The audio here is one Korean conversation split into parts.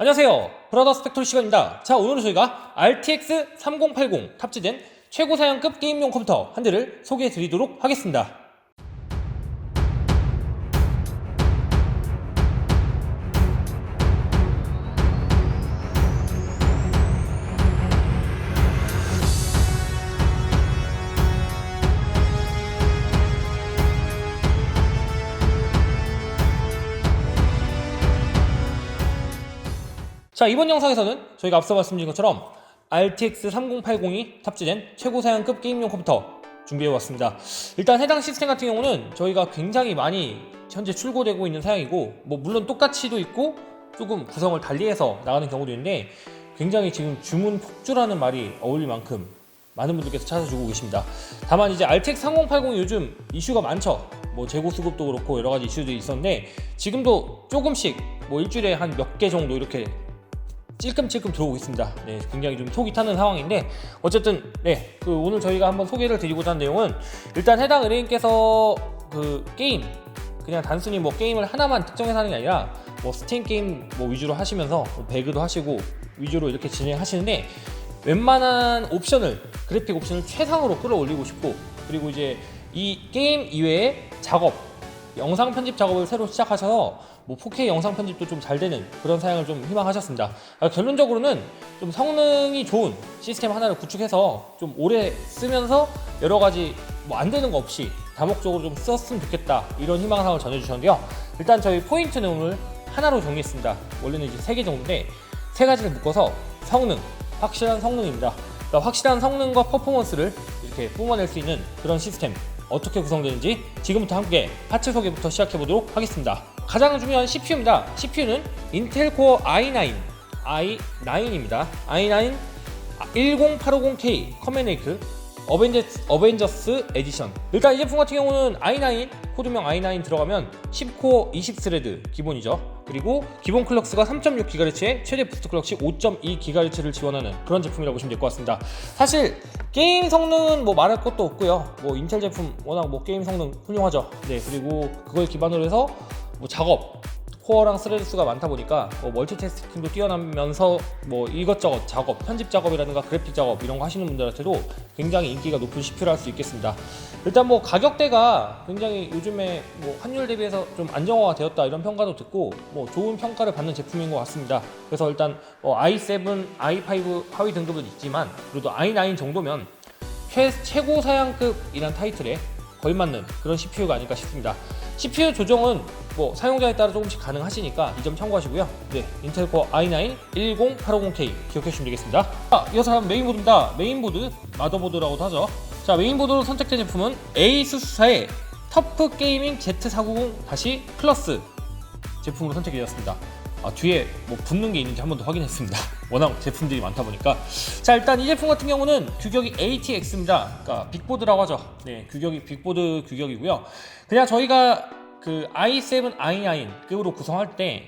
안녕하세요. 브라더스 팩토리 시간입니다. 자, 오늘은 저희가 RTX 3080 탑재된 최고 사양급 게임용 컴퓨터 한 대를 소개해 드리도록 하겠습니다. 자, 이번 영상에서는 저희가 앞서 말씀드린 것처럼 RTX 3080이 탑재된 최고 사양급 게임용 컴퓨터 준비해 왔습니다. 일단 해당 시스템 같은 경우는 저희가 굉장히 많이 현재 출고되고 있는 사양이고 뭐 물론 똑같이도 있고 조금 구성을 달리해서 나가는 경우도 있는데 굉장히 지금 주문 폭주라는 말이 어울릴 만큼 많은 분들께서 찾아주고 계십니다. 다만 이제 RTX 3080이 요즘 이슈가 많죠. 뭐 재고 수급도 그렇고 여러 가지 이슈들이 있었는데 지금도 조금씩 뭐 일주일에 한 몇 개 정도 이렇게 찔끔찔끔 들어오고 있습니다. 네, 굉장히 좀 속이 타는 상황인데 어쨌든 네, 그 오늘 저희가 한번 소개를 드리고자 하는 내용은 일단 해당 의뢰인께서 그 게임 그냥 단순히 뭐 게임을 하나만 특정해서 하는 게 아니라 뭐 스팀 게임 뭐 위주로 하시면서 뭐 배그도 하시고 위주로 이렇게 진행하시는데 웬만한 옵션을 그래픽 옵션을 최상으로 끌어올리고 싶고 그리고 이제 이 게임 이외에 작업 영상 편집 작업을 새로 시작하셔서 뭐 4K 영상 편집도 좀 잘 되는 그런 사양을 좀 희망하셨습니다. 아, 결론적으로는 좀 성능이 좋은 시스템 하나를 구축해서 좀 오래 쓰면서 여러 가지 뭐 안 되는 거 없이 다목적으로 좀 썼으면 좋겠다 이런 희망사항을 전해주셨는데요. 일단 저희 포인트는 오늘 하나로 정리했습니다. 원래는 이제 세 개 정도인데 세 가지를 묶어서 성능, 확실한 성능입니다. 그러니까 확실한 성능과 퍼포먼스를 이렇게 뿜어낼 수 있는 그런 시스템 어떻게 구성되는지 지금부터 함께 파츠 소개부터 시작해 보도록 하겠습니다. 가장 중요한 CPU입니다. CPU는 인텔 코어 i9, i9입니다. i9 1080K 커맨레이크 어벤져스, 어벤져스 에디션. 일단 이 제품 같은 경우는 i9 코드명 i9 들어가면 10코어 20스레드 기본이죠. 그리고 기본 클럭스가 3.6GHz에 최대 부스트 클럭시 5.2GHz를 지원하는 그런 제품이라고 보시면 될 것 같습니다. 사실 게임 성능은 뭐 말할 것도 없고요. 뭐 인텔 제품 워낙 뭐 게임 성능 훌륭하죠. 네 그리고 그걸 기반으로 해서 뭐 작업 코어랑 스레드 수가 많다 보니까 뭐 멀티태스킹도 뛰어나면서 뭐 이것저것 작업, 편집 작업이라든가 그래픽 작업 이런 거 하시는 분들한테도 굉장히 인기가 높은 CPU를 할 수 있겠습니다. 일단 뭐 가격대가 굉장히 요즘에 뭐 환율 대비해서 좀 안정화가 되었다 이런 평가도 듣고 뭐 좋은 평가를 받는 제품인 것 같습니다. 그래서 일단 뭐 i7, i5 하위 등급은 있지만 그래도 i9 정도면 최, 최고 사양급이란 타이틀에 걸맞는 그런 CPU가 아닐까 싶습니다. CPU 조정은 뭐 사용자에 따라 조금씩 가능하시니까 이 점 참고하시고요. 네, 인텔 코어 i9 10850K 기억해 주시면 되겠습니다. 자, 이어서 다음 메인보드입니다. 메인보드 마더보드라고도 하죠. 자, 메인보드로 선택된 제품은 에이수스사의 터프 게이밍 Z490 다시 플러스 제품으로 선택이 되었습니다. 아, 뒤에 뭐 붙는 게 있는지 한 번 더 확인했습니다. 워낙 제품들이 많다 보니까. 자, 일단 이 제품 같은 경우는 규격이 ATX입니다. 그러니까 빅보드라고 하죠. 네, 규격이 빅보드 규격이고요. 그냥 저희가 그 i7, i9급으로 구성할 때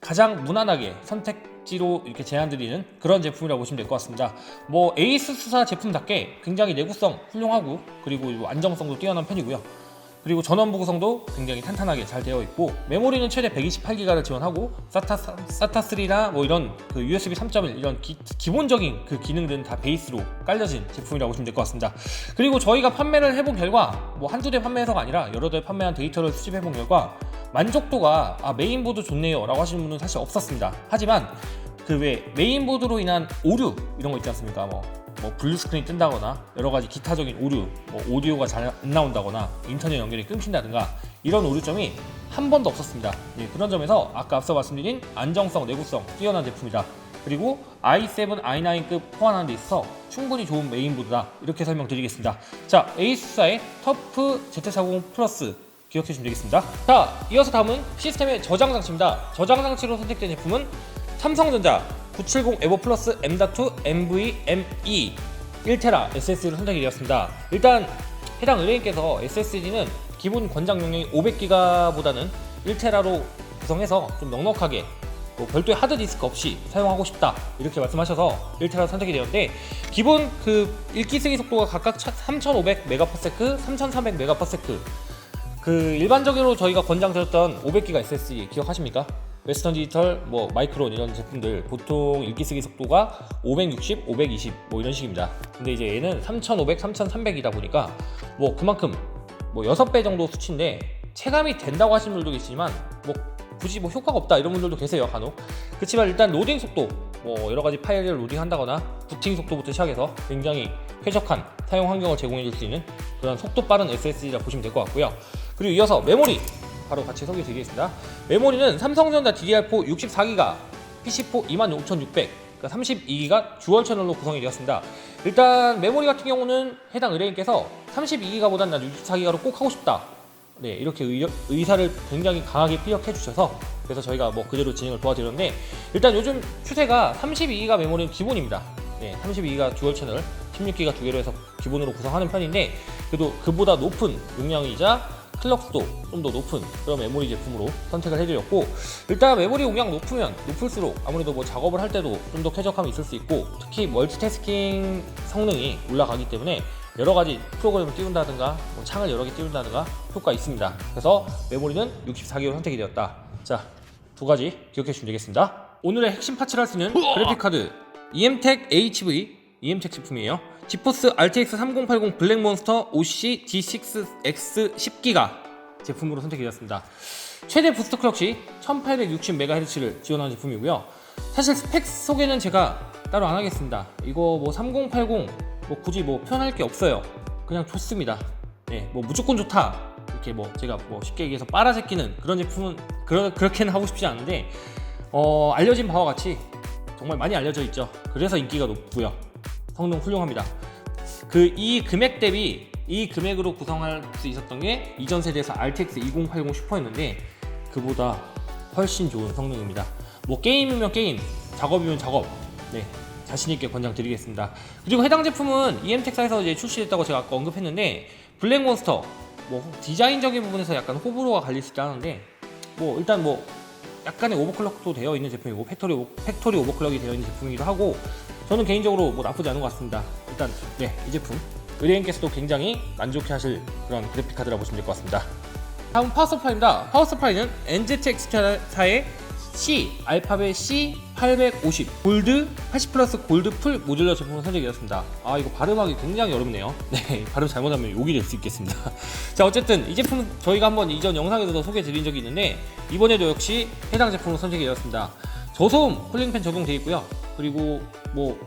가장 무난하게 선택지로 이렇게 제안드리는 그런 제품이라고 보시면 될 것 같습니다. 뭐 에이수스사 제품답게 굉장히 내구성 훌륭하고 그리고 안정성도 뛰어난 편이고요. 그리고 전원부 구성도 굉장히 탄탄하게 잘 되어 있고 메모리는 최대 128기가를 지원하고 SATA, SATA 3나 뭐 이런 그 USB 3.1 이런 기, 본적인 그 기능들은 다 베이스로 깔려진 제품이라고 보시면 될 것 같습니다. 그리고 저희가 판매를 해본 결과 뭐 한두 대 판매해서가 아니라 여러 대 판매한 데이터를 수집해본 결과 만족도가 아 메인보드 좋네요 라고 하시는 분은 사실 없었습니다. 하지만 그 외 메인보드로 인한 오류 이런 거 있지 않습니까? 뭐, 뭐 블루 스크린 뜬다거나 여러 가지 기타적인 오류, 뭐 오디오가 잘 안 나온다거나 인터넷 연결이 끊긴다든가 이런 오류점이 한 번도 없었습니다. 예, 그런 점에서 아까 앞서 말씀드린 안정성, 내구성 뛰어난 제품이다. 그리고 i7, i9급 호환하는 데 있어서 충분히 좋은 메인보드다. 이렇게 설명드리겠습니다. 자, 에이수사의 터프 Z40 플러스 기억해 주시면 되겠습니다. 자, 이어서 다음은 시스템의 저장 장치입니다. 저장 장치로 선택된 제품은 삼성전자 970 에버 플러스 M.2 NVMe 1테라 SSD로 선택이 되었습니다. 일단 해당 의뢰인께서 SSD는 기본 권장 용량이 500기가보다는 1테라로 구성해서 좀 넉넉하게 뭐 별도의 하드 디스크 없이 사용하고 싶다 이렇게 말씀하셔서 1테라 선택이 되었는데 기본 그 읽기 쓰기 속도가 각각 3,500 메가퍼세크, 3,300 메가퍼세크 그 일반적으로 저희가 권장드렸던 500기가 SSD 기억하십니까? 웨스턴 디지털, 뭐 마이크론 이런 제품들 보통 읽기 쓰기 속도가 560, 520 뭐 이런 식입니다. 근데 이제 얘는 3,500, 3,300이다 보니까 뭐 그만큼 뭐 6배 정도 수치인데 체감이 된다고 하시는 분들도 계시지만 뭐 굳이 뭐 효과가 없다 이런 분들도 계세요 간혹. 그렇지만 일단 로딩 속도 뭐 여러 가지 파일을 로딩한다거나 부팅 속도부터 시작해서 굉장히 쾌적한 사용 환경을 제공해 줄 수 있는 그런 속도 빠른 SSD라 보시면 될 것 같고요. 그리고 이어서 메모리 바로 같이 소개해 드리겠습니다. 메모리는 삼성전자 DDR4 64기가 PC4 26600 그러니까 32기가 듀얼 채널로 구성이 되었습니다. 일단 메모리 같은 경우는 해당 의뢰인께서 32기가보단 난 64기가로 꼭 하고 싶다. 네, 이렇게 의, 의사를 굉장히 강하게 피력해 주셔서 그래서 저희가 뭐 그대로 진행을 도와드렸는데 일단 요즘 추세가 32기가 메모리는 기본입니다. 네, 32기가 듀얼 채널, 16기가 두 개로 해서 기본으로 구성하는 편인데 그래도 그보다 높은 용량이자 클럭수도 좀 더 높은 그런 메모리 제품으로 선택을 해드렸고 일단 메모리 용량 높으면 높을수록 아무래도 뭐 작업을 할 때도 좀 더 쾌적함이 있을 수 있고 특히 멀티태스킹 성능이 올라가기 때문에 여러 가지 프로그램을 띄운다든가 뭐 창을 여러 개 띄운다든가 효과 있습니다. 그래서 메모리는 64기로 선택이 되었다. 자, 두 가지 기억해 주시면 되겠습니다. 오늘의 핵심 파츠를 할 수 있는 그래픽 카드 EMTEC HV EMTEC 제품이에요. 지포스 RTX 3080 블랙몬스터 OC G6X 10기가 제품으로 선택이 되었습니다. 최대 부스트 클럭 시 1860MHz를 지원하는 제품이고요. 사실 스펙 소개는 제가 따로 안 하겠습니다. 이거 뭐 3080 뭐 굳이 뭐 표현할 게 없어요. 그냥 좋습니다. 네, 뭐 무조건 좋다. 이렇게 뭐 제가 뭐 쉽게 얘기해서 빨아제끼는 그런 제품은 그러, 그렇게는 하고 싶지 않은데 어, 알려진 바와 같이 정말 많이 알려져 있죠. 그래서 인기가 높고요. 성능 훌륭합니다. 그 이 금액 대비 이 금액으로 구성할 수 있었던 게 이전 세대에서 RTX 2080 슈퍼였는데 그보다 훨씬 좋은 성능입니다. 뭐 게임이면 게임, 작업이면 작업. 네. 자신 있게 권장드리겠습니다. 그리고 해당 제품은 EM텍사에서 이제 출시됐다고 제가 아까 언급했는데 블랙몬스터 뭐 디자인적인 부분에서 약간 호불호가 갈릴 수 있다는데 뭐 일단 뭐 약간의 오버클럭도 되어 있는 제품이고 팩토리 오- 팩토리 오버클럭이 되어 있는 제품이기도 하고 저는 개인적으로 뭐 나쁘지 않은 것 같습니다. 일단 네 이 제품 의뢰인께서도 굉장히 만족해하실 그런 그래픽 카드라 보시면 될 것 같습니다. 다음 파워서플라이입니다. 파워서플라이는 NZT 엑스트라사의 C 알파벳 C 850 골드 80 플러스 골드 풀 모듈러 제품을 선택되었습니다. 아 이거 발음하기 굉장히 어렵네요. 네 발음 잘못하면 욕이 될 수 있겠습니다. 자 어쨌든 이 제품 저희가 한번 이전 영상에서도 소개해드린 적이 있는데 이번에도 역시 해당 제품으로 선택이 되었습니다. 저소음 쿨링팬 적용되어 있고요. 그리고 뭐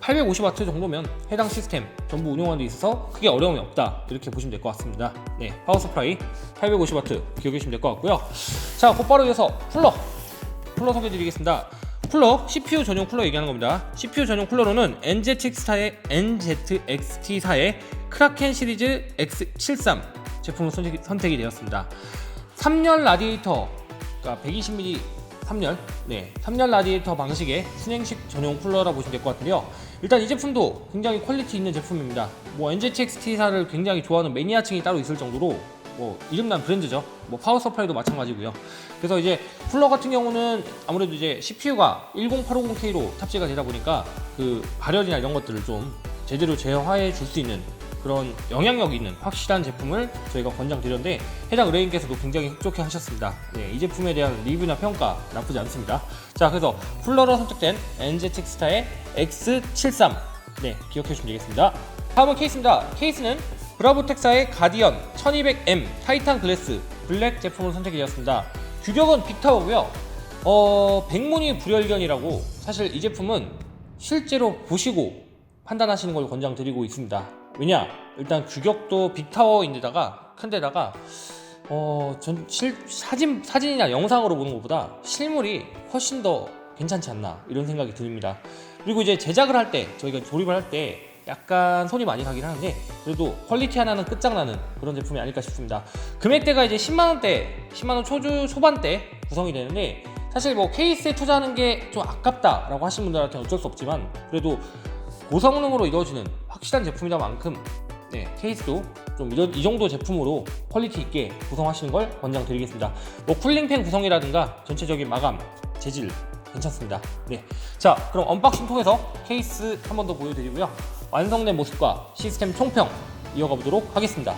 850W 정도면 해당 시스템 전부 운영하는 데 있어서 크게 어려움이 없다. 이렇게 보시면 될 것 같습니다. 네 파워 서프라이 850W 기억해 주시면 될 것 같고요. 자 곧바로 이어서 쿨러. 쿨러 소개해 드리겠습니다. 쿨러 CPU 전용 쿨러 얘기하는 겁니다. CPU 전용 쿨러로는 NZX사의 NZXT사의 크라켄 시리즈 X73 제품으로 선택이, 선택이 되었습니다. 3열 라디에이터 그러니까 120mm 3열. 네 3열 라디에이터 방식의 순행식 전용 쿨러라 보시면 될 것 같은데요. 일단 이 제품도 굉장히 퀄리티 있는 제품입니다. 뭐 NZXT사를 굉장히 좋아하는 매니아층이 따로 있을 정도로 뭐 이름난 브랜드죠. 뭐 파워 서플라이도 마찬가지고요. 그래서 이제 쿨러 같은 경우는 아무래도 이제 CPU가 10850K로 탑재가 되다 보니까 그 발열이나 이런 것들을 좀 제대로 제어해 줄 수 있는 그런 영향력 있는 확실한 제품을 저희가 권장드렸는데 해당 의뢰인께서도 굉장히 흡족해 하셨습니다. 네, 이 제품에 대한 리뷰나 평가 나쁘지 않습니다. 자, 그래서 쿨러로 선택된 NZX타의 X73 네, 기억해 주시면 되겠습니다. 다음은 케이스입니다. 케이스는 브라보텍사의 가디언 1200M 타이탄 글래스 블랙 제품을 선택이 되었습니다. 규격은 빅타워고요. 어, 백문이 불여일견이라고 사실 이 제품은 실제로 보시고 판단하시는 걸 권장드리고 있습니다. 왜냐? 일단 규격도 빅타워인데다가 큰데다가 어, 전 실, 사진 사진이나 영상으로 보는 것보다 실물이 훨씬 더 괜찮지 않나 이런 생각이 듭니다. 그리고 이제 제작을 할 때 저희가 조립을 할 때 약간 손이 많이 가긴 하는데 그래도 퀄리티 하나는 끝장나는 그런 제품이 아닐까 싶습니다. 금액대가 이제 10만 원대, 10만 원 초주 초반대 구성이 되는데 사실 뭐 케이스에 투자하는 게 좀 아깝다라고 하시는 분들한테는 어쩔 수 없지만 그래도 고성능으로 이루어지는 확실한 제품이다만큼 네, 케이스도 좀 이런, 이 정도 제품으로 퀄리티 있게 구성하시는 걸 권장드리겠습니다. 뭐 쿨링팬 구성이라든가 전체적인 마감, 재질 괜찮습니다. 네, 자 그럼 언박싱 통해서 케이스 한 번 더 보여드리고요. 완성된 모습과 시스템 총평 이어가 보도록 하겠습니다.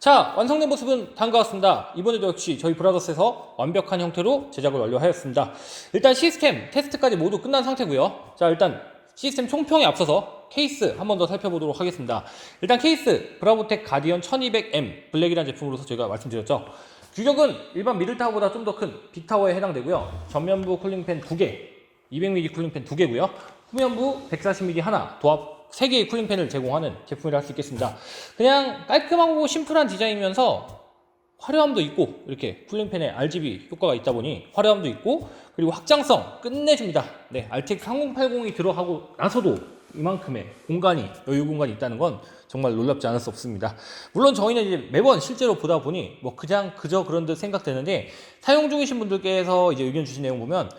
자, 완성된 모습은 다음과 같습니다. 이번에도 역시 저희 브라더스에서 완벽한 형태로 제작을 완료하였습니다. 일단 시스템 테스트까지 모두 끝난 상태고요. 자, 일단 시스템 총평에 앞서서 케이스 한 번 더 살펴보도록 하겠습니다. 일단 케이스 브라보텍 가디언 1200M 블랙이라는 제품으로서 저희가 말씀드렸죠. 규격은 일반 미들타워보다 좀 더 큰 빅타워에 해당되고요. 전면부 쿨링팬 2개, 200mm 쿨링팬 2개고요. 후면부 140mm 하나, 도합 3개의 쿨링팬을 제공하는 제품이라 할 수 있겠습니다. 그냥 깔끔하고 심플한 디자인이면서 화려함도 있고 이렇게 쿨링팬에 RGB 효과가 있다 보니 화려함도 있고 그리고 확장성 끝내줍니다. 네, RTX 3080이 들어가고 나서도 이만큼의 공간이 여유 공간이 있다는 건 정말 놀랍지 않을 수 없습니다. 물론 저희는 이제 매번 실제로 보다 보니 뭐 그냥 그저 그런 듯 생각되는데 사용 중이신 분들께서 이제 의견 주신 내용 보면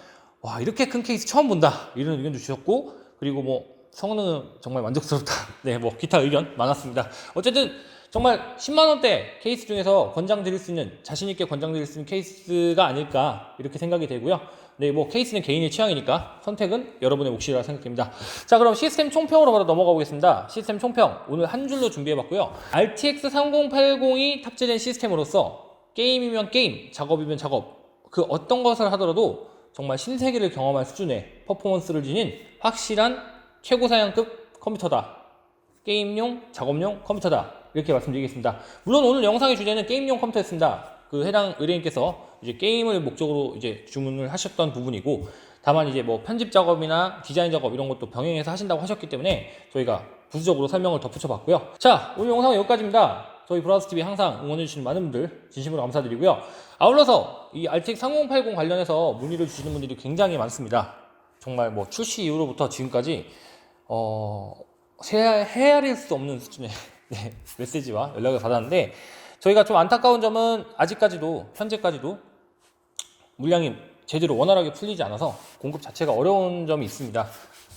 와 이렇게 큰 케이스 처음 본다 이런 의견 주셨고 그리고 뭐 성능은 정말 만족스럽다. 네, 뭐 기타 의견 많았습니다. 어쨌든 정말 10만 원대 케이스 중에서 권장 드릴 수 있는 자신 있게 권장 드릴 수 있는 케이스가 아닐까 이렇게 생각이 되고요. 네, 뭐 케이스는 개인의 취향이니까 선택은 여러분의 몫이라 생각됩니다. 자, 그럼 시스템 총평으로 바로 넘어가 보겠습니다. 시스템 총평 오늘 한 줄로 준비해봤고요. RTX 3080이 탑재된 시스템으로서 게임이면 게임, 작업이면 작업 그 어떤 것을 하더라도 정말 신세계를 경험할 수준의 퍼포먼스를 지닌 확실한 최고 사양급 컴퓨터다. 게임용, 작업용 컴퓨터다. 이렇게 말씀드리겠습니다. 물론 오늘 영상의 주제는 게임용 컴퓨터였습니다. 그 해당 의뢰인께서 이제 게임을 목적으로 이제 주문을 하셨던 부분이고, 다만 이제 뭐 편집 작업이나 디자인 작업 이런 것도 병행해서 하신다고 하셨기 때문에 저희가 부수적으로 설명을 덧붙여 봤고요. 자, 오늘 영상은 여기까지입니다. 저희 브라우스TV 항상 응원해 주시는 많은 분들 진심으로 감사드리고요. 아울러서 이 RTX 3080 관련해서 문의를 주시는 분들이 굉장히 많습니다. 정말 뭐 출시 이후로부터 지금까지 어, 헤아- 헤아릴 수 없는 수준의 네, 메시지와 연락을 받았는데 저희가 좀 안타까운 점은 아직까지도 현재까지도 물량이 제대로 원활하게 풀리지 않아서 공급 자체가 어려운 점이 있습니다.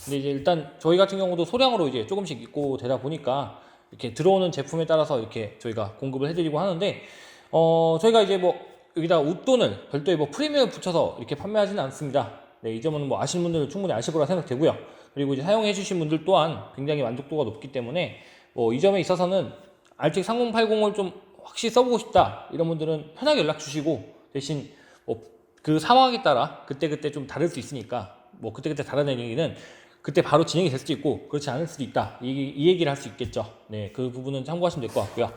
근데 이제 일단 저희 같은 경우도 소량으로 이제 조금씩 입고 되다 보니까 이렇게 들어오는 제품에 따라서 이렇게 저희가 공급을 해드리고 하는데 어 저희가 이제 뭐 여기다 웃돈을 별도의 뭐 프리미엄을 붙여서 이렇게 판매하지는 않습니다. 네, 이 점은 뭐 아시는 분들은 충분히 아실 거라 생각되고요. 그리고 이제 사용해 주신 분들 또한 굉장히 만족도가 높기 때문에 뭐이 점에 있어서는 RTX 3080을 좀 확실히 써보고 싶다. 이런 분들은 편하게 연락 주시고 대신 뭐 그 상황에 따라 그때그때 좀 다를 수 있으니까 뭐 그때그때 다른 얘기는 그때 바로 진행이 될 수도 있고 그렇지 않을 수도 있다. 이, 이 얘기를 할 수 있겠죠. 네 그 부분은 참고하시면 될 것 같고요.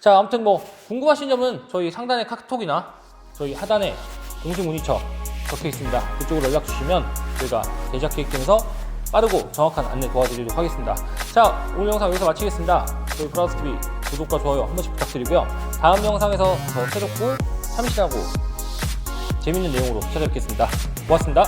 자 아무튼 뭐 궁금하신 점은 저희 상단의 카톡이나 저희 하단에 공식 문의처 적혀 있습니다. 그쪽으로 연락 주시면 저희가 제작 계획팀에서 빠르고 정확한 안내 도와드리도록 하겠습니다. 자 오늘 영상 여기서 마치겠습니다. 저희 브라우스TV 구독과 좋아요 한 번씩 부탁드리고요. 다음 영상에서 더 새롭고 참신하고 재밌는 내용으로 찾아뵙겠습니다. 고맙습니다